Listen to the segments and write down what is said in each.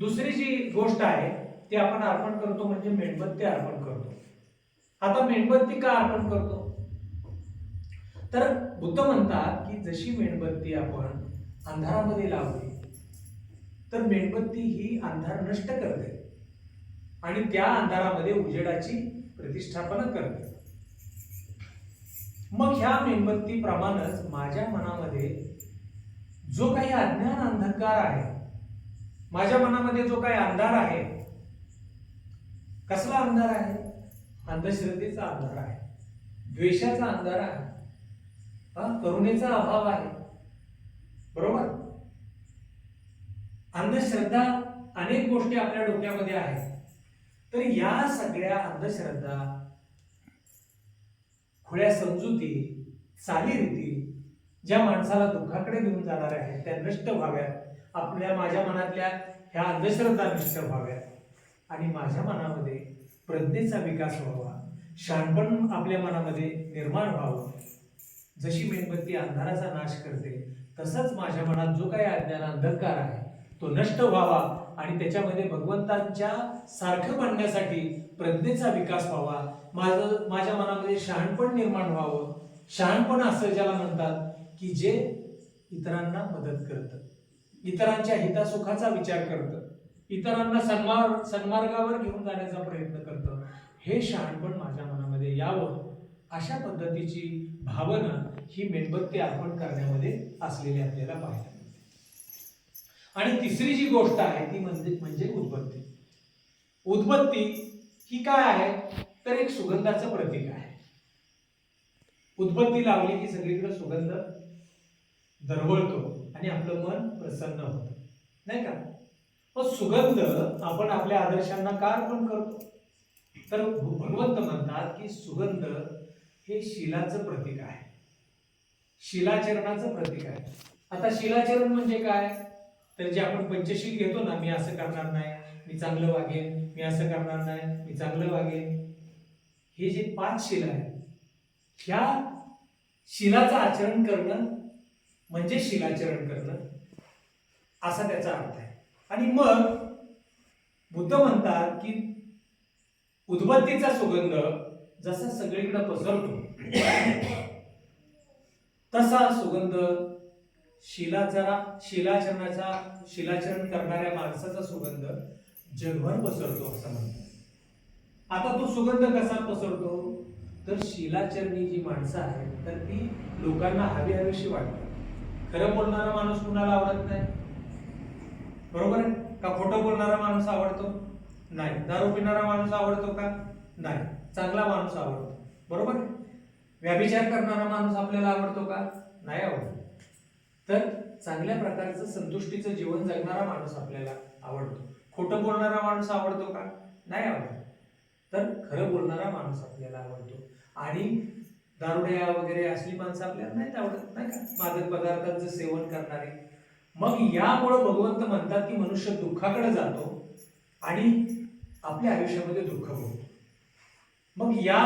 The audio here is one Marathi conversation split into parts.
दुसरी जी गोष्ट आहे ती आपण अर्पण करतो म्हणजे मेणबत्ती अर्पण करतो. आता मेणबत्ती का अर्पण करतो? तर बुद्ध म्हणतात की जशी मेणबत्ती आपण अंधारामध्ये लावली तर मेणबत्ती ही अंधार नष्ट करते आणि त्या अंधारामध्ये उजेडाची प्रतिष्ठापना करते. मग ह्या मेणबत्तीप्रमाणेच माझ्या मनामध्ये जो काही अज्ञान अंधकार आहे माझ्या मनामध्ये जो काही अंधार आहे कसला अंधार आहे? अंधश्रद्धेचा अंधार आहे द्वेषाचा अंधार आहे हा, करुणेचा अभाव आहे. बरोबर? अंधश्रद्धा अनेक गोष्टी आपल्या डोक्यामध्ये आहेत. तर या सगळ्या अंधश्रद्धा खुळ्या समजुती चालीरीती ज्या माणसाला दुःखाकडे घेऊन जाणार आहेत त्या नष्ट व्हाव्यात. आपल्या माझ्या मनातल्या ह्या अंधश्रद्धा नष्ट व्हाव्यात. आणि माझ्या मनामध्ये प्रज्ञेचा विकास व्हावा शहाणपण आपल्या मनामध्ये निर्माण व्हावं. जशी मेणबत्ती अंधाराचा नाश करते तसंच माझ्या मनात जो काही अज्ञान अंधकार आहे तो नष्ट व्हावा आणि त्याच्यामध्ये भगवंतांच्या सारखं बनण्यासाठी प्रज्ञेचा विकास व्हावा. माझं माझ्या मनामध्ये शहाणपण निर्माण व्हावं. शहाणपण असं ज्याला म्हणतात की जे इतरांना मदत करतं. इतरांच्या हितासुखाचा विचार करतं. इतरांना सन्मार सन्मार्गावर घेऊन जाण्याचा प्रयत्न करतं. हे शहाणपण माझ्या मनामध्ये यावं. अशा पद्धतीची भावना ही मेणबत्ती अर्पण करण्यामध्ये असलेली आपल्याला पाहायला मिळते. आणि तिसरी जी गोष्ट आहे ती म्हणजे म्हणजे उदबत्ती. उदबत्ती ही काय आहे? तर एक सुगंधाचं प्रतीक आहे. उदबत्ती लावली की सगळीकडे सुगंध दरवळतो आणि आपलं मन प्रसन्न होतं. नाही का? मग सुगंध आपण आपल्या आदर्शांना का अर्पण करतो? तर भगवंत म्हणतात की सुगंध हे शिलाचं प्रतीक आहे. शिलाचरणाचं प्रतीक आहे. आता शिलाचरण म्हणजे काय? तर जे आपण पंचशील घेतो ना मी असं करणार नाही मी चांगलं वागेन मी असं करणार नाही मी चांगलं वागेन. हे जे पाच शिला आहेत ह्या शिलाचं आचरण करणं म्हणजे शिलाचरण करणं. असा त्याचा अर्थ आहे. आणि मग बुद्ध म्हणतात की उद्बत्तीचा सुगंध जसा सगळीकडे पसरतो तसा सुगंध शिलाचरा शिलाचरणाचा शिलाचरण करणाऱ्या माणसाचा सुगंध जगभर पसरतो असं म्हणतात. आता तो सुगंध कसा पसरतो? तर शिलाचरणी जी माणसं आहेत तर ती लोकांना हवी हवीशी वाटते खरं बोलणारा माणूस कुणाला आवडत नाही? बरोबर आहे? का खोटं बोलणारा माणूस आवडतो? नाही. दारू पिणारा माणूस आवडतो का? नाही. चांगला माणूस आवडतो. बरोबर आहे? व्याभिचार करणारा माणूस आपल्याला आवडतो का? नाही आवडतो. तर चांगल्या प्रकारचं संतुष्टीचं जीवन जगणारा माणूस आपल्याला आवडतो. खोटं बोलणारा माणूस आवडतो का? नाही आवडतो. तर खरं बोलणारा माणूस आपल्याला आवडतो. आणि दारुड्या वगैरे असली माणसं आपल्याला नाहीत आवडत नाही का? मादक पदार्थांचं सेवन करणारे. मग यामुळं भगवंत म्हणतात की मनुष्य दुःखाकडे जातो आणि आपल्या आयुष्यामध्ये दुःख होतो मग या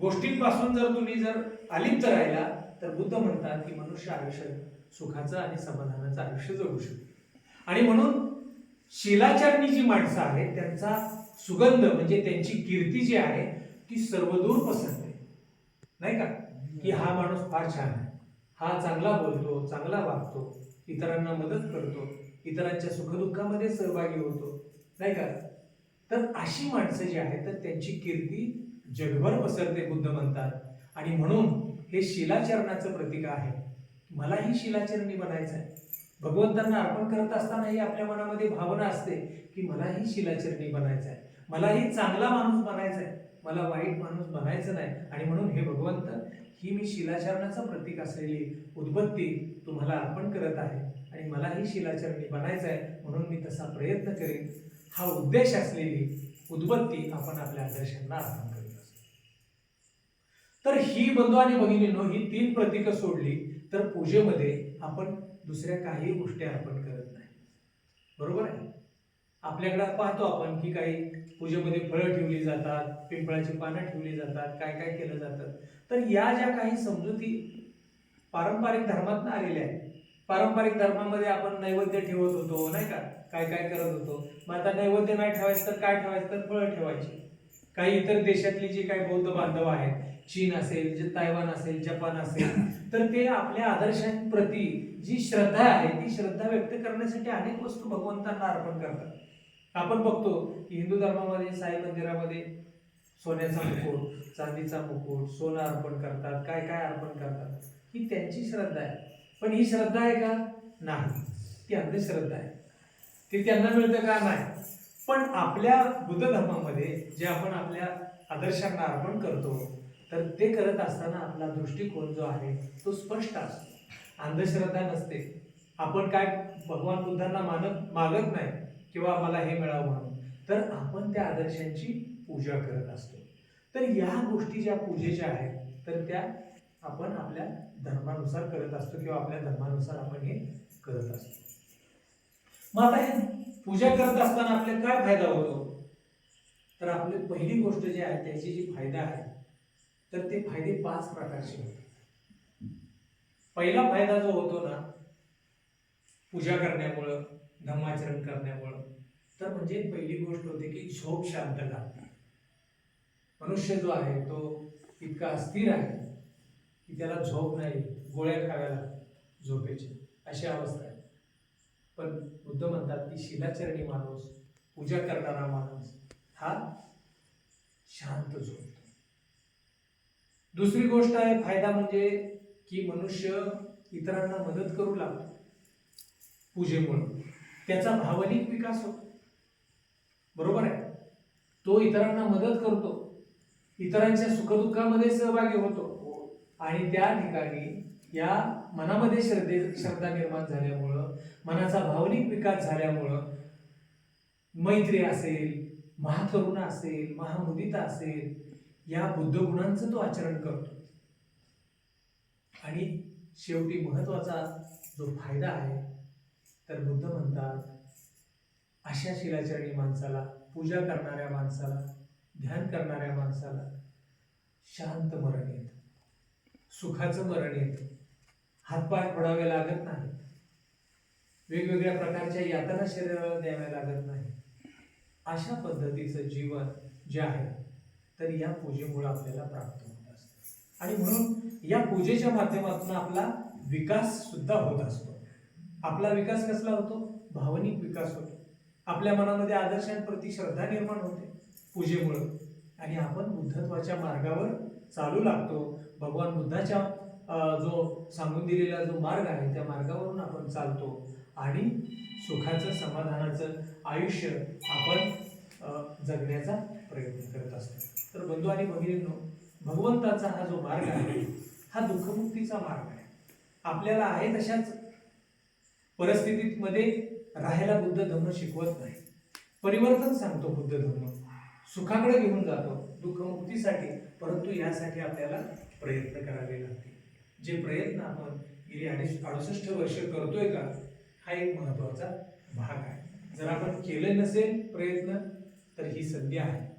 गोष्टींपासून जर तुम्ही जर अलिप्त राहिला तर बुद्ध म्हणतात की मनुष्य आयुष्य सुखाचं आणि समाधानाचं आयुष्य जगू शकतो. आणि म्हणून शिलाचरणी जी माणसं आहेत त्यांचा सुगंध म्हणजे त्यांची कीर्ती जी आहे ती सर्वदूर पसरते. नाही का? की हा माणूस फार छान आहे. हा चांगला बोलतो चांगला वागतो इतरांना मदत करतो इतरांच्या सुखदुःखामध्ये सहभागी होतो नाही का? तर अशी माणसं जी आहेत तर त्यांची कीर्ती जगभर पसरते बुद्ध म्हणतात. आणि म्हणून हे शिलाचरणाचं प्रतीक आहे. मलाही शिलाचरणी बनायचं आहे. भगवंतांना अर्पण करत असतानाही आपल्या मनामध्ये भावना असते की मलाही शिलाचरणी बनायचं आहे. मलाही चांगला माणूस बनायचा आहे. मला वाईट माणूस बनायचं नाही. आणि म्हणून हे भगवंत ही मी शिलाचरणाचं प्रतीक असलेली उद्बत्ती तुम्हाला अर्पण करत आहे. आणि मलाही शिलाचरणी बनायचं आहे म्हणून मी तसा प्रयत्न करेन. हा उद्देश असलेली उद्बत्ती आपण आपल्या आदर्शांना अर्पण करत असतो तर ही बंधू आणि भगिनींनो ही तीन प्रतीकं सोडली तर पूजेमध्ये आपण दुसऱ्या काही गोष्टी अर्पण करत नाही. बरोबर आहे? आपल्याकडे पाहतो आपण की काही पूजेमध्ये फळं ठेवली जातात पिंपळाची पानं ठेवली जातात काय काय केलं जातं. तर या ज्या काही समजुती पारंपरिक धर्मातनं आलेल्या आहेत पारंपरिक धर्मामध्ये आपण नैवेद्य ठेवत होतो नाही का? काय काय करत होतो? मग आता नैवेद्य नाही ठेवायचं तर काय ठेवायचं? तर फळं ठेवायची. काही इतर देशातली जी काही बौद्ध बांधव आहेत चीन असेल जे तायवान असेल जपान असेल तर ते आपल्या आदर्शांप्रती जी श्रद्धा आहे ती श्रद्धा व्यक्त करण्यासाठी अनेक वस्तू भगवंतांना अर्पण करतात. आपण बघतो की हिंदू धर्मामध्ये साई मंदिरामध्ये सोन्याचा मुकुट चांदीचा मुकुट सोनं अर्पण करतात. काय काय अर्पण करतात? ही त्यांची श्रद्धा आहे. पण ही श्रद्धा आहे का? नाही. ती अंधश्रद्धा आहे. ती त्यांना मिळतं का? नाही. पण आपल्या बुद्ध धर्मामध्ये जे आपण आपल्या आदर्शांना अर्पण करतो तर ते करत असताना आपला दृष्टिकोन जो आहे तो स्पष्ट असतो. अंधश्रद्धा नसते. आपण काय भगवान बुद्धांना मानत मागत नाही. किंवा मला हे मिळावं म्हणून. तर आपण त्या आदर्शांची पूजा करत असतो. तर या गोष्टी ज्या पूजेच्या आहेत तर त्या आपण आपल्या धर्मानुसार करत असतो किंवा आपल्या धर्मानुसार आपण हे करत असतो. मग आता हे पूजा करत असताना आपल्याला काय फायदा होतो? तर आपली पहिली गोष्ट जी आहे त्याची जी फायदा आहे तर ते फायदे पाच प्रकारचे होते पहिला फायदा जो होतो ना पूजा करण्यामुळं धम्माचरण करण्यामुळं तर म्हणजे पहिली गोष्ट होते की झोप शांत लागते. मनुष्य जो आहे तो इतका अस्थिर आहे की त्याला झोप नाही गोळ्या खाव्या लागतात झोपेची. अशी अवस्था आहे. पण बुद्ध म्हणतात की शिलाचरणी माणूस पूजा करणारा माणूस हा शांत झोपतो. दुसरी गोष्ट आहे फायदा म्हणजे की मनुष्य इतरांना मदत करू लागतो. पूजेमुळं. त्याचा भावनिक विकास होतो. बरोबर आहे? तो इतरांना मदत करतो. इतरांच्या सुखदुःखामध्ये सहभागी होतो. आणि त्या ठिकाणी या मनामध्ये श्रद्धे श्रद्धा निर्माण झाल्यामुळं मनाचा भावनिक विकास झाल्यामुळं मैत्री असेल महाकरुणा असेल महामुदिता असेल या बुद्ध गुणांचं तो आचरण करतो. आणि शेवटी महत्त्वाचा जो फायदा आहे तर बुद्ध म्हणतात अशा शिलाचरणी माणसाला पूजा करणाऱ्या माणसाला ध्यान करणाऱ्या माणसाला शांत मरण येतं. सुखाचं मरण येतं. हातपाय फोडावे लागत नाही वेगवेगळ्या प्रकारच्या यातना शरीराला द्याव्या लागत नाही अशा पद्धतीचं जीवन जे आहे तर या पूजेमुळे आपल्याला प्राप्त होत असतं. आणि म्हणून या पूजेच्या माध्यमातून आपला विकास सुद्धा होत असतो. आपला विकास कसला होतो? भावनिक विकास होतो. आपल्या मनामध्ये आदर्शांप्रती श्रद्धा निर्माण होते. पूजेमुळं. आणि आपण बुद्धत्वाच्या मार्गावर चालू लागतो. भगवान बुद्धाच्या जो सांगून दिलेला जो मार्ग आहे त्या मार्गावरून आपण चालतो. आणि सुखाचं समाधानाचं आयुष्य आपण जगण्याचा प्रयत्न करत असतो. तर बंधू आणि भगिनींनो भगवंताचा हा जो मार्ग आहे हा दुःखमुक्तीचा मार्ग आहे. आपल्याला आहे तशाच परिस्थितीमध्ये राहायला बुद्ध धर्म शिकवत नाही. परिवर्तन सांगतो बुद्ध धर्म. सुखाकडे घेऊन जातो दुःखमुक्तीसाठी परंतु यासाठी आपल्याला प्रयत्न करावे लागतील. जे प्रयत्न आपण गेली अडीच अडुसष्ट वर्ष करतोय का हा एक महत्त्वाचा भाग आहे. जर आपण केले नसेल प्रयत्न तर ही संधी आहे.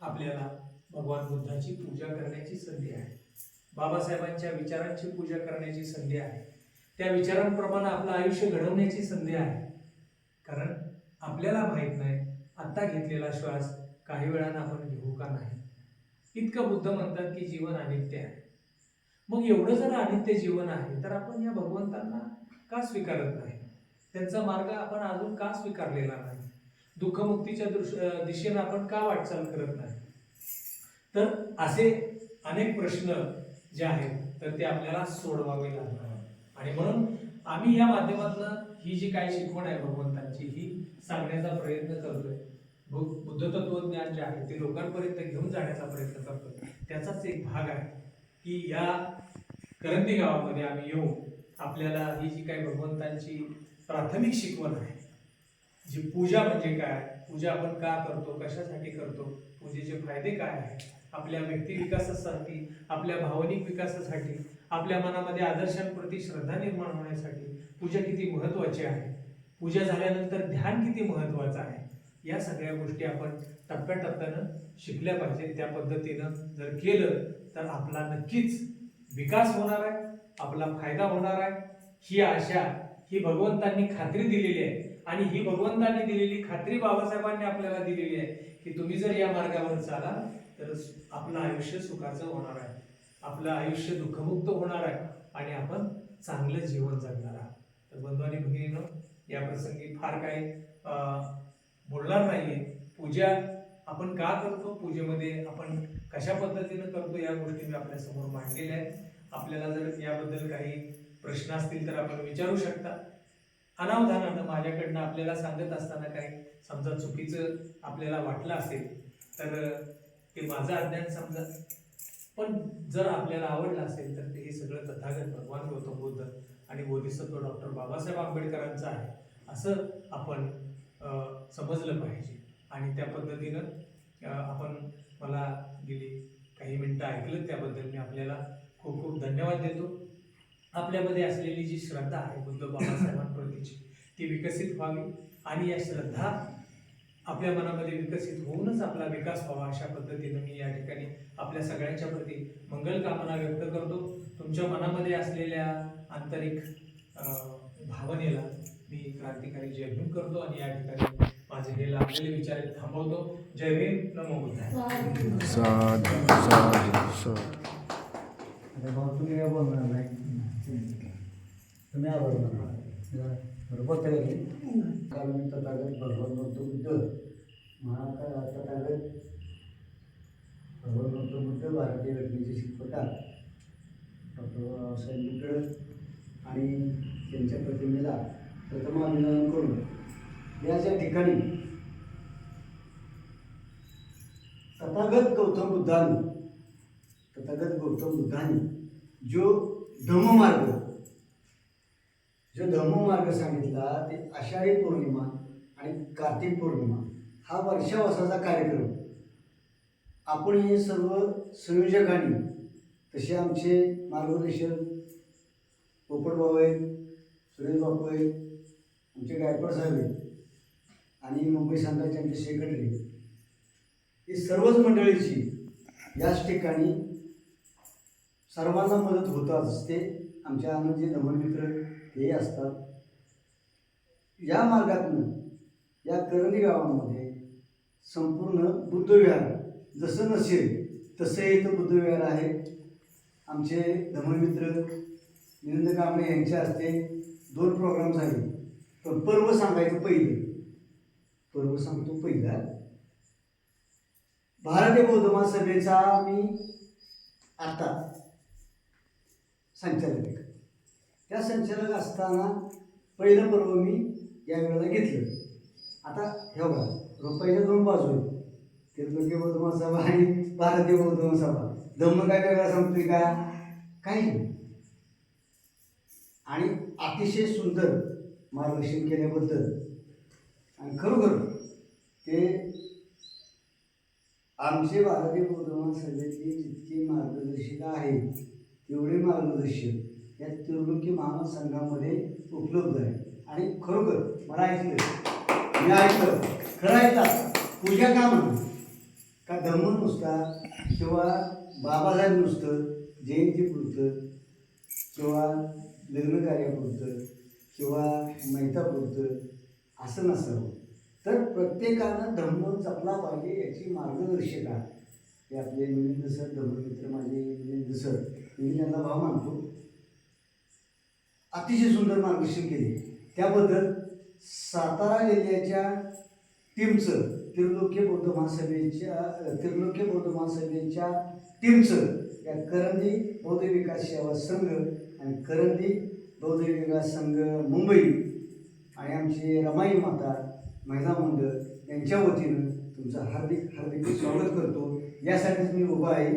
आपल्याला भगवान बुद्धाची पूजा करण्याची संधी आहे. बाबासाहेबांच्या विचारांची पूजा करण्याची संधी आहे. त्या विचारांप्रमाणे आपलं आयुष्य घडवण्याची संधी आहे. कारण आपल्याला माहीत नाही आत्ता घेतलेला श्वास काही वेळानं आपण घेऊ का नाही? इतकं बुद्ध म्हणतात की जीवन अनित्य आहे. मग एवढं जर अनित्य जीवन आहे तर आपण या भगवंतांना का स्वीकारत नाही? त्यांचा मार्ग आपण अजून का स्वीकारलेला नाही? दुःखमुक्तीच्या दृश दिशेनं आपण का वाटचाल करत नाही? तर असे अनेक प्रश्न जे आहेत तर ते आपल्याला सोडवावे लागणार. आम्ही या माध्यमातून ही जी काही शिकवण आहे भगवंतांची ही सांगण्याचा प्रयत्न करतोय. बुद्ध तत्वज्ञान जे आहे ते लोकांपर्यंत घेऊन जाण्याचा प्रयत्न करतोय. त्याचाच एक भाग आहे की या करंदी गावामध्ये आम्ही येऊन आपल्याला ही जी काही भगवंतांची प्राथमिक शिकवण आहे जी पूजा म्हणजे काय? पूजा आपण का करतो? कशासाठी करतो? पूजेचे फायदे काय आहेत? आपल्या व्यक्ती विकासासाठी आपल्या भावनिक विकासासाठी आपल्या मनामध्ये आदर्शांप्रती श्रद्धा निर्माण होण्यासाठी पूजा किती महत्त्वाची आहे? पूजा झाल्यानंतर ध्यान किती महत्त्वाचं आहे? या सगळ्या गोष्टी आपण टप्प्याटप्प्यानं शिकल्या पाहिजेत त्या पद्धतीनं जर केलं तर आपला नक्कीच विकास होणार आहे आपला फायदा होणार आहे. ही आशा ही भगवंतांनी खात्री दिलेली आहे. आणि ही भगवंतांनी दिलेली खात्री बाबासाहेबांनी आपल्याला दिलेली आहे की तुम्ही जर या मार्गावर चालाल तर आपलं आयुष्य सुखाचं होणार आहे. आपलं आयुष्य दुःखमुक्त होणार आहे आणि आपण चांगलं जीवन जगणार आहात. तर बंधू आणि भगिनीनं या प्रसंगी फार काही बोलणार नाहीये. पूजा आपण का करतो? पूजेमध्ये आपण कशा पद्धतीनं करतो या गोष्टी मी आपल्यासमोर मांडलेल्या आहेत. आपल्याला जर याबद्दल काही प्रश्न असतील तर आपण विचारू शकता. अनावधानानं माझ्याकडनं आपल्याला सांगत असताना काही समजा चुकीचं आपल्याला वाटलं असेल तर ते माझं अज्ञान समजा. पण जर आपल्याला आवडलं असेल तर ते हे सगळं तथागत भगवान गौतम बुद्ध आणि बोधिसत्व डॉक्टर बाबासाहेब आंबेडकरांचं आहे असं आपण समजलं पाहिजे. आणि त्या पद्धतीनं आपण मला गेली काही मिनटं ऐकलं त्याबद्दल मी आपल्याला खूप खूप धन्यवाद देतो. आपल्यामध्ये असलेली जी श्रद्धा आहे बुद्ध बाबासाहेबांप्रतीची ती विकसित व्हावी आणि या श्रद्धा आपल्या मनामध्ये विकसित होऊनच आपला विकास व्हावा अशा पद्धतीनं मी या ठिकाणी आपल्या सगळ्यांच्या प्रती मंगल कामना व्यक्त करतो. तुमच्या मनामध्ये असलेल्या आंतरिक भावनेला मी क्रांतिकारी जय भीम करतो आणि या ठिकाणी माझे हे लाभलेले विचार थांबवतो. जय भीम. नमो बुद्धाय. तुम्ही बरोबर कारण तथागत भगवान म्हणतो बुद्ध महाकाल तथागत भगवान म्हणतो बुद्ध भारतीय घटनेचे शिल्पकार. डॉक्टर बाबासाहेब आंबेडकर आणि त्यांच्या प्रतिमेला प्रथम अभिनंदन करून या ज्या ठिकाणी तथागत गौतम बुद्धांनी तथागत गौतम बुद्धांनी जो धम्ममार्ग जो धम्ममार्ग सांगितला ते आषाढी पौर्णिमा आणि कार्तिक पौर्णिमा हा वर्षावासाचा कार्यक्रम. आपण हे सर्व संयोजकांनी तसे आमचे मार्गदर्शक पोपट आहेत सुरेश बापू आहेत आमचे गायकवाड साहेब आहेत आणि मुंबई संघाचे आमचे सेक्रेटरी ही सर्वच मंडळीची याच ठिकाणी सर्वांना मदत होतात ते आमच्या आनंदजी मित्र हे असतात. या मार्गातून या करणी गावामध्ये संपूर्ण बुद्धविहार जसं नसेल तसे इथं बुद्धविहार आहे. आमचे धर्ममित्र निरंद कांबळे यांच्या हस्ते दोन प्रोग्राम झाले पण पर्व सांगायचं पहिलं. पर्व सांगतो पहिला. भारतीय बौद्ध महासभेचा मी आता संचालक त्या संचालक असताना पहिलं पर्व मी या वेळेला घेतलं. आता हे बघा रुपयाच्या दोन बाजू आहेत. तिरलोकी बौद्ध सभा आणि भारतीय बौद्ध सभा. धम्म काय वेगळा सांगतोय का? काही नाही. आणि अतिशय सुंदर मार्गदर्शन केल्याबद्दल आणि खरोखर ते आमचे भारतीय बौद्ध महासभेतले जितके मार्गदर्शिका आहेत तेवढे मार्गदर्शक या त्रिलोकी महासंघामध्ये उपलब्ध आहे. आणि खरोखर मला ऐकलं मी ऐकलं खरं. ऐकलं पूजा का म्हणून का धर्म नुसता? किंवा बाबासाहेब नुसतं? जयंतीपुरतं किंवा लग्नकार्यापुरतं किंवा मैतापुरतं असं नसावं. तर प्रत्येकानं धर्म जपला पाहिजे याची मार्गदर्शिका. हे आपले मिलिंद सर धर्ममित्र माझे मिलिंद सर. मी त्यांना भाव मानतो. अतिशय सुंदर मार्गदर्शन केले. त्याबद्दल सातारा जिल्ह्याच्या टीमचं त्रिलोक्य बौद्ध महासभेच्या त्रिलोक्य बौद्ध महासभेच्या टीमचं या करंदी बौद्ध विकास सेवा संघ आणि करंदी बौद्ध विकास संघ मुंबई आणि आमची रमाई माता महिला मंडळ यांच्या वतीनं तुमचं हार्दिक हार्दिक स्वागत करतो. यासाठीच मी उभा आहे.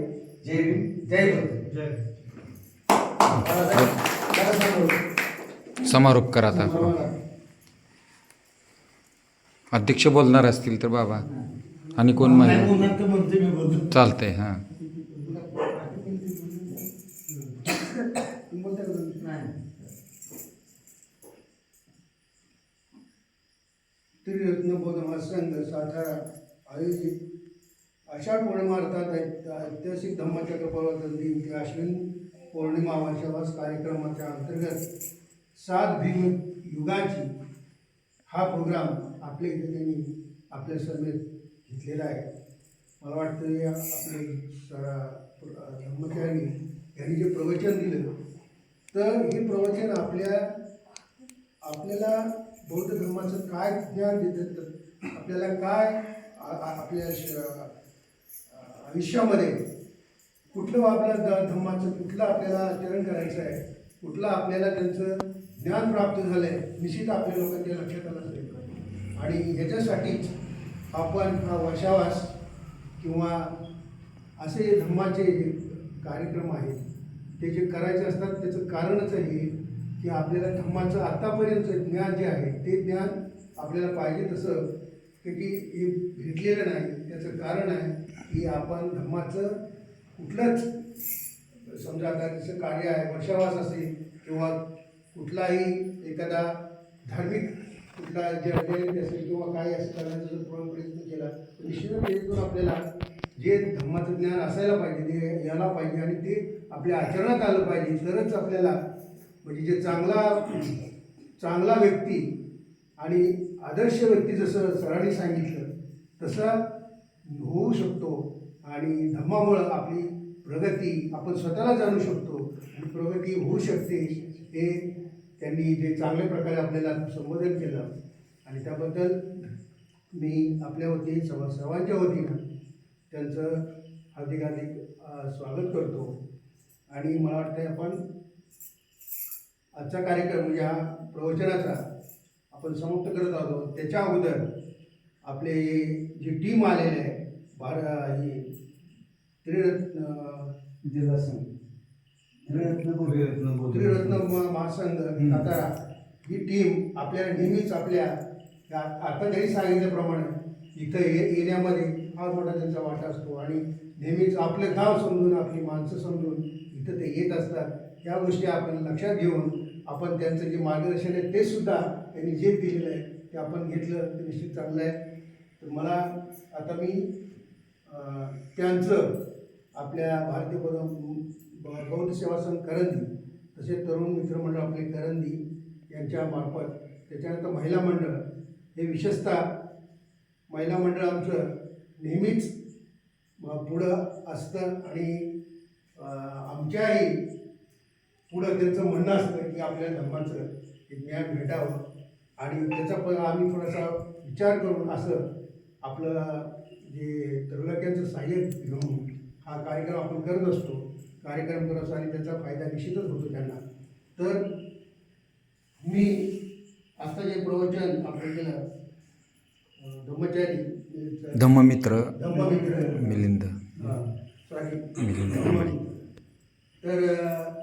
जय भीम जय भक्त. जय. समारोप करा आता अध्यक्ष बोलणार असतील तर बाबा. आणि कोण नाही माहिती बोलणार तर म्हणते मी बोलतो. चालतंय हां. त्रिरत्न संघ सातारा आयोजित. आषाढ पौर्णिमा अर्थात ऐत- ऐतिहासिक धम्मचक्र प्रवर्तन दिन ते अश्विन पौर्णिमा वर्षावास कार्यक्रमाच्या अंतर्गत सात भीम युगाची हा प्रोग्राम आपल्या इथे त्यांनी आपल्या समेत घेतलेला आहे. मला वाटतं आपले सरा धर्मचारी यांनी जे प्रवचन दिलं तर हे प्रवचन आपल्या आपल्याला बौद्ध धर्माचं काय ज्ञान देतं तर आपल्याला काय आपल्या श- आयुष्यामध्ये कुठलं आपल्या ध- धर्माचं कुठलं आपल्याला आचरण करायचं आहे कुठलं आपल्याला त्यांचं ज्ञान प्राप्त झालं आहे निश्चित आपल्या लोकांच्या लक्षात आलं असेल. आणि ह्याच्यासाठीच आपण हा वर्षावास किंवा असे धर्माचे कार्यक्रम आहेत ते जे करायचे असतात त्याचं कारणच आहे की आपल्याला धर्माचं आत्तापर्यंत ज्ञान जे आहे ते ज्ञान आपल्याला पाहिजे तसं ते की हे भेटलेलं नाही त्याचं कारण आहे की आपण धर्माचं कुठलंच समजा आता जसं कार्य आहे वर्षावास असेल किंवा कुठलाही एखादा धार्मिक कुठला जे जयंती असेल किंवा काही असं करण्याचा जर पूर्ण प्रयत्न केला तर निश्चितच त्याच्यातून आपल्याला जे धर्माचं ज्ञान असायला पाहिजे ते यायला पाहिजे आणि ते आपल्या आचरणात आलं पाहिजे तरच आपल्याला म्हणजे जे चांगला चांगला व्यक्ती आणि आदर्श व्यक्ती जसं सरांनी सांगितलं तसं होऊ शकतो. आणि धम्मामुळं आपली प्रगती आपण स्वतःला जाणू शकतो आणि प्रगती होऊ शकते हे त्यांनी जे चांगल्या प्रकारे आपल्याला संबोधन केलं आणि त्याबद्दल मी आपल्या वतीने सर्व सर्वांच्या वतीनं त्यांचं हार्दिक हार्दिक स्वागत करतो. आणि मला वाटतं आपण आजचा कार्यक्रम म्हणजे हा प्रवचनाचा आपण समाप्त करत आहोत. त्याच्या अगोदर आपले जी टीम आलेली आहे भार ही त्रिरत्न जिल्हा संघ त्रिरत्न महासंघ. सातारा. ही टीम आपल्याला नेहमीच आपल्या आता जरी सांगितल्याप्रमाणे इथं ये येण्यामध्ये फार मोठा त्यांचा वाटा असतो आणि नेहमीच आपलं गाव समजून आपली माणसं समजून इथं ते येत असतात. या गोष्टी आपण लक्षात घेऊन आपण त्यांचं जे मार्गदर्शन आहे ते सुद्धा त्यांनी जे दिलेलं आहे ते आपण घेतलं ते निश्चित चांगलं आहे. तर मला आता मी त्यांचं आपल्या भारतीय भवन ब- सेवा संघ करंदी? तसेच तरुण मित्रमंडळ आपले करंदी यांच्या मार्फत. त्याच्यानंतर महिला मंडळ. हे विशेषतः महिला मंडळ आमचं नेहमीच पुढं असतं आणि आमच्याही पुढं त्यांचं म्हणणं असतं की आपल्या धर्माचं हे ज्ञान भेटावं. आणि त्याचा पण आम्ही थोडासा विचार करून असं आपलं जे तरुणाक्यांचं सहाय्य घेऊन हा कार्यक्रम आपण करत असतो. कार्यक्रम करत असतो आणि त्याचा फायदा निश्चितच होतो त्यांना. तर मी आता जे प्रवचन आपण केलं धम्मचारी धम्ममित्र धम्ममित्र. मिलिंद. मिलिंद. तर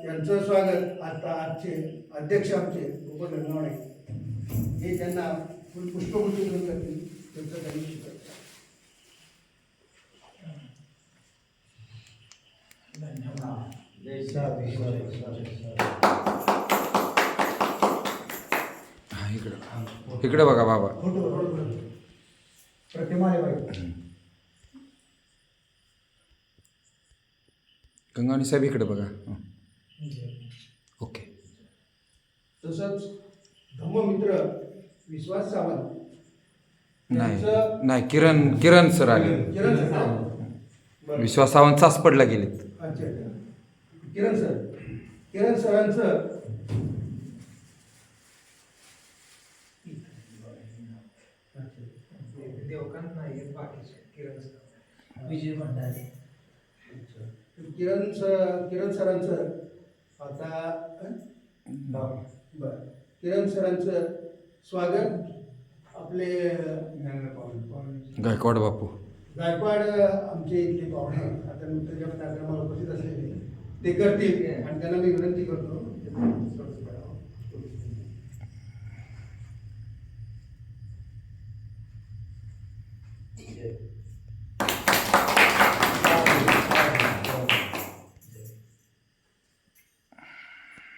यांचं स्वागत आता आजचे अध्यक्ष आमचे गोपाल गंगावणे हे त्यांना देऊन करतील त्यांचं त्यांनी हा इकडं. इकडे बघा बाबा. गंगावणी साहेब इकडे बघा. ओके. तसंच धम्ममित्र विश्वास सावंत नाही नाही किरण किरण सर आले. विश्वास सावंत सासपडला गेलेत. अच्छा किरण सर. किरण सरांचं. देवकांत नाही बाकीचे किरण विजय भंडारे. किरण सर किरण सरांचं. आता? बरं. किरण सरांचं स्वागत. आपले गायकवाड बापू. गायकवाड आमचे इथले पाहुणे आता नुकत्याच्या कार्यक्रमाला उपस्थित असलेले ते करतील. आणि त्यांना मी विनंती करतो.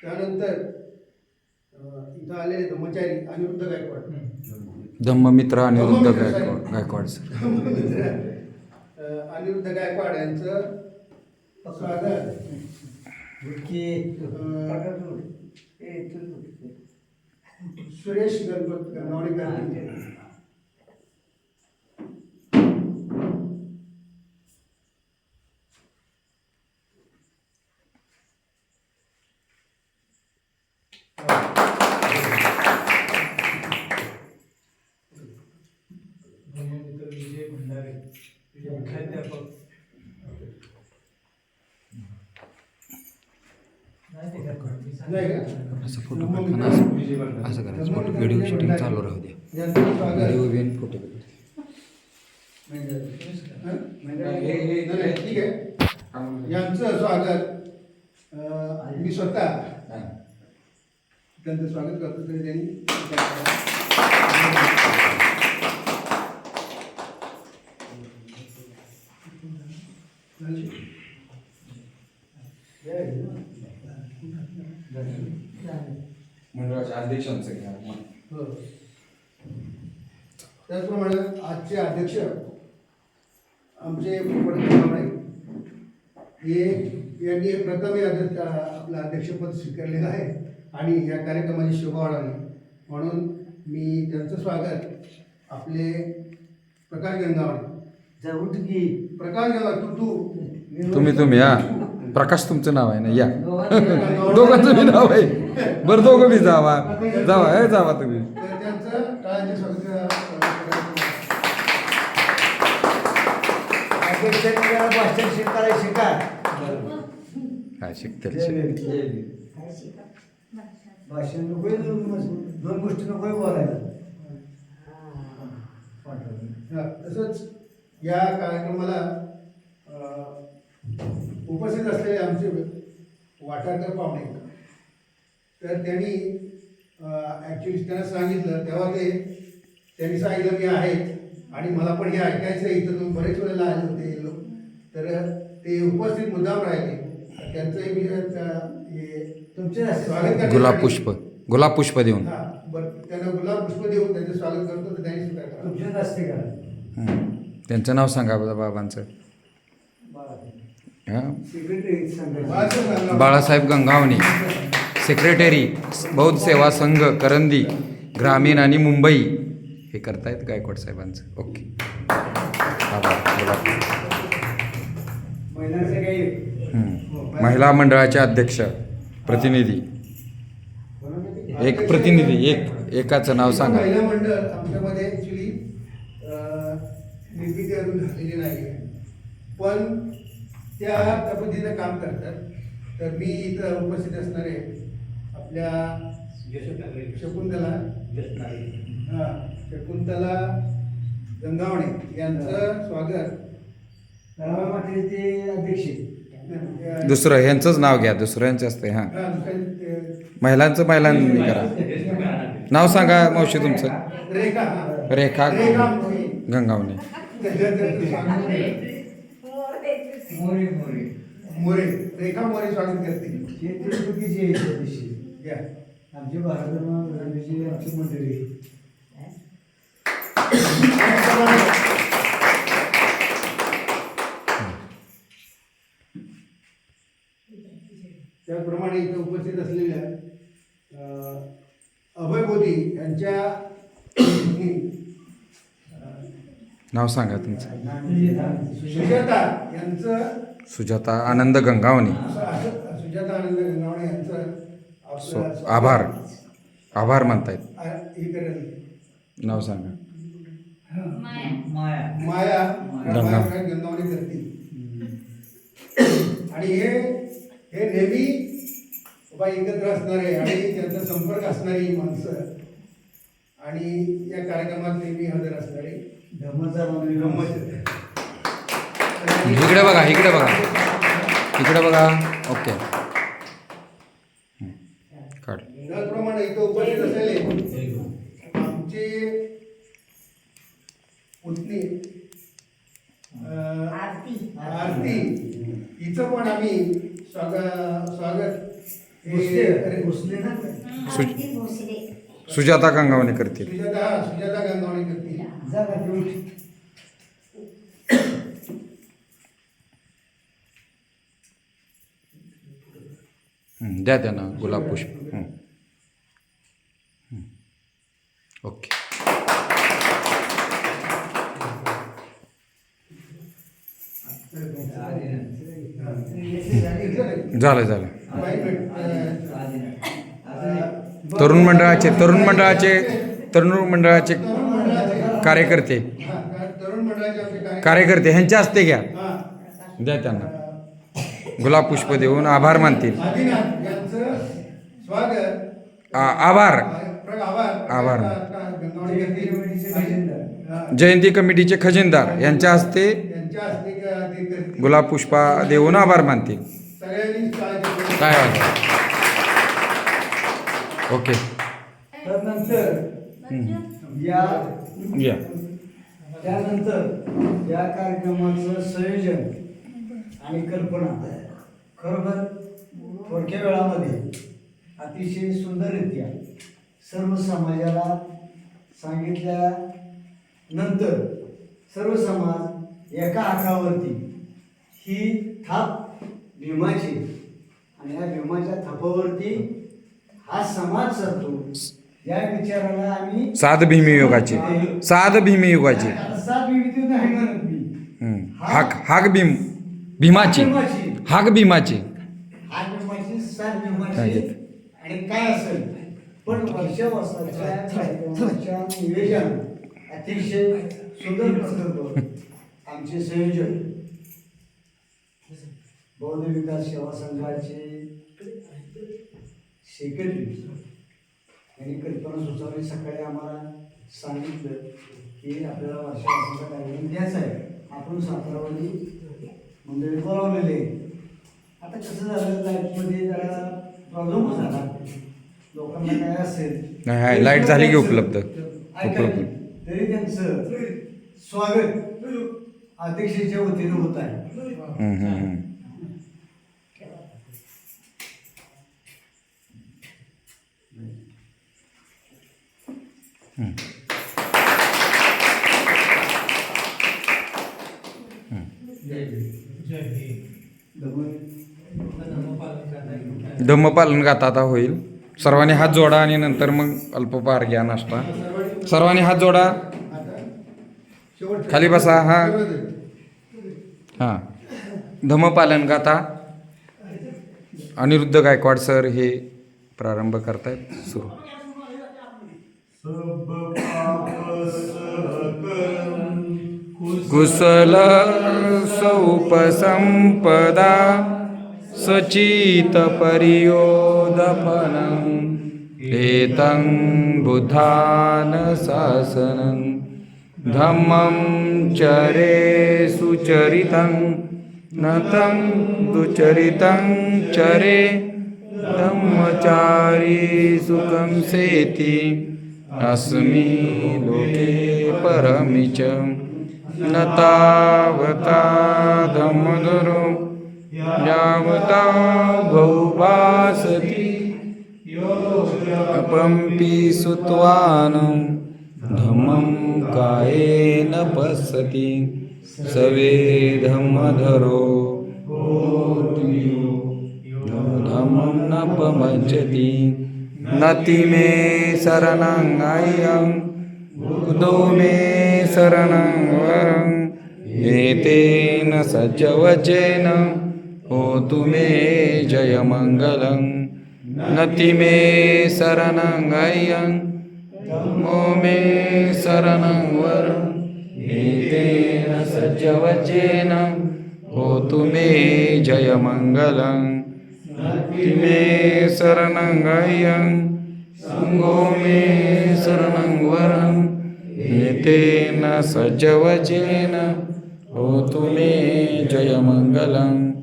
त्यानंतर इथं आलेले धर्मचारी अनिरुद्ध गायकवाड. धम्ममित्र अनिरुद्ध गायकवाड. गायकवाड सर. अनिरुद्ध गायकवाड यांचं स्वागत. सुरेश गणपत गंगावणे मुख्याध्यापक. असं फोटो काढताना असं असं करायचं. फोटो व्हिडिओ शूटिंग चालू राहू द्या यांचं स्वागत व्हिडिओ बिन फोटो हं? ठीक आहे. यांचं स्वागत अं, मी स्वतः त्यांचं स्वागत करतो तरी त्यांनी. मंडळाच्या अध्यक्षांचं घ्या हो. त्याचप्रमाणे आजचे अध्यक्ष आमचे गंगावणे हे यांनी प्रथम हे अध्यक्ष आपलं अध्यक्षपद स्वीकारलेलं आहे आणि या कार्यक्रमाची शोभा वाढवली म्हणून मी त्यांचं स्वागत आपले प्रकाश की. प्रकाश गंगावणे तू तू तुम्ही तुम्ही हा. प्रकाश तुमचं नाव आहे ना? या. दोघांचं बी नाव आहे. बरं दोघं बी जावा. जावा हे जावा तुम्ही. काय शिकतील दोन गोष्टी नको बोलायला. तसंच या कार्यक्रमाला उपस्थित असलेले आमचे वाटाळकर पाहुणे. तर त्यांनी ॲक्च्युली त्यांना सांगितलं तेव्हा ते त्यांनी सांगितलं मी आहे आणि मला पण हे ऐकायचं आहे इथं तुम्ही बरेच वेळेला आले होते लोक. तर ते उपस्थित मुद्दाम राहिले. त्यांचंही मी हे तुमचे स्वागत गुलाब पुष्प गुलाब पुष्प देऊन. हा बरं. त्यांना गुलाब पुष्प देऊन त्यांचं स्वागत करतो तर त्यांनी सुद्धा असते का. त्यांचं नाव सांगा बाबांचं. बाळासाहेब गंगावणे. सेक्रेटरी बौद्ध सेवा संघ करंदी ग्रामीण आणि मुंबई. हे करतायत गायकवाड साहेबांचं? ओके. महिला मंडळाचे अध्यक्ष प्रतिनिधी. एक प्रतिनिधी एक एकाचं नाव सांगा. महिला मंडळ आमच्यामध्ये ऍक्च्युली निर्मिती अजून झालेली नाही आहे पण त्या पद्धतीनं काम करतात. तर मी इथं उपस्थित असणारे आपल्या शकुंतला हा शकुंतला गंगावणे यांचं स्वागत. मातेचे अध्यक्ष. दुसरं ह्यांचंच नाव घ्या दुसऱ्यांचं असते हां. हा, महिलांचं महिलांनी करा. नाव सांगा मावशी तुमचं. रेखा. रेखा. गंगावणे. मोरे मोरे. मोरे. रेखा मोरे स्वागत करते. हे तिरुपतीचे आहे त्या दिवशी या. आमची भारतधर्म धर्माची आमची मंडळी. त्याचप्रमाणे इथं उपस्थित असलेल्या अभय मोदी यांच्या तो सांगा तुमचं. सुजाता यांचं सुजाता आनंद गंगावणे. असं- सुजाता आनंद गंगावणे यांचं सो आभार. आभार म्हणतायत. हे नाव सांगा. माया. माया. गंगा. माया गंगावणे करतील. आणि हे हे नेहमी एकत्र असणारे आणि त्यांचा संपर्क असणारी माणसं. आणि या कार्यक्रमात नेहमी हजर असणारे इकडे बघा इकडे बघा. इकडे बघा. ओके. काढ. त्याचप्रमाणे इथं उपस्थित असलेले आमचे पुतणी अं, आरती. हिचं पण आम्ही स्वागत स्वागत हे- सुजाता गंगावणे करतील. सुजाता सुजाता गंगावणे करतील. हं, द्या त्यांना गुलाब पुष्प. ओके झालं झालं तरुण मंडळाचे तरुण मंडळाचे तरुण मंडळाचे कार्यकर्ते. कार्यकर्ते ह्यांच्या हस्ते घ्या. द्या त्यांना. गुलाब पुष्प देऊन आभार मानतील. आभार. आभार. जयंती कमिटीचे खजिनदार यांच्या हस्ते. गुलाब पुष्पा देऊन आभार मानतील. काय वाटतं ओके. या या. त्यानंतर या कार्यक्रमाचं संयोजन आणि कल्पना खरोखर थोडक्या वेळामध्ये अतिशय सुंदररित्या सर्व समाजाला सांगितल्या नंतर सर्व समाज एका हातावरती ही थाप भीमाची आणि या भीमाच्या थापावरती हा समाज चालतो या विचाराला आम्ही साध भीमयुगाचे साध भीमयुगाचे सात विविध नाही म्हणत मी हम्म. हाक हाक भीम भीमाची. हाक भीमाची. सात काय भीमाची घेत? आणि काय असेल? पण कार्यक्रमाच्या अतिशय सुंदर आमचे संयोजन बौद्ध विकास सेवा संघाचे सेक्रेटरी यांनी कल्पना सुचवली. सकाळी आम्हाला सांगितलं की आपल्याला वर्षापासूनचा कार्यक्रम घ्यायचा आहे. आपण सातारावरती मंडळी बोलावलेले. आता कसं झालं? लाईफमध्ये जरा प्रॉब्लेम झाला लोकांना काय असेल? नाही हाय लाइट झाली की उपलब्ध. तरी त्यांचं स्वागत अध्यक्षाच्या वतीनं होत आहे. हम्म, हम्म, हम्म. धम्मपालन गाथा आता होईल. सर्वांनी हात जोडा आणि नंतर मग अल्पपार घ्या नाश्ता. सर्वांनी हात जोडा. खाली बसा, हा. हां. धम्मपालन गाथा अनिरुद्ध गायकवाड सर हे प्रारंभ करतायत. सुरू. कुशल सौपसंपदा सचित परियोदफनं एतं बुद्धान शासनं धम्मं चरे सुचरितं नतं दुचरितं चरे धम्मचारी सुखं सेति अस्मि लोके परमि च। नतावता तावता यावता बहुभासति। अपम्पि सुत्वानं। धमं कायेन पश्यति। सवे धम्मधरो न पमज्जति नति मे शरणं बुद्धो मे शरणं वरं एतेन सज्जवचेन होतु मे जयमङ्गलं। नति मे शरणङ्गयं धम्मो मे शरणं वरं। एतेन सज्जवचेन होतु मे जयमङ्गलं। नति मे शरणं सङ्गो मे शरणं वरम् एतेन सज्जवचेन होतु मे जयमङ्गलम्।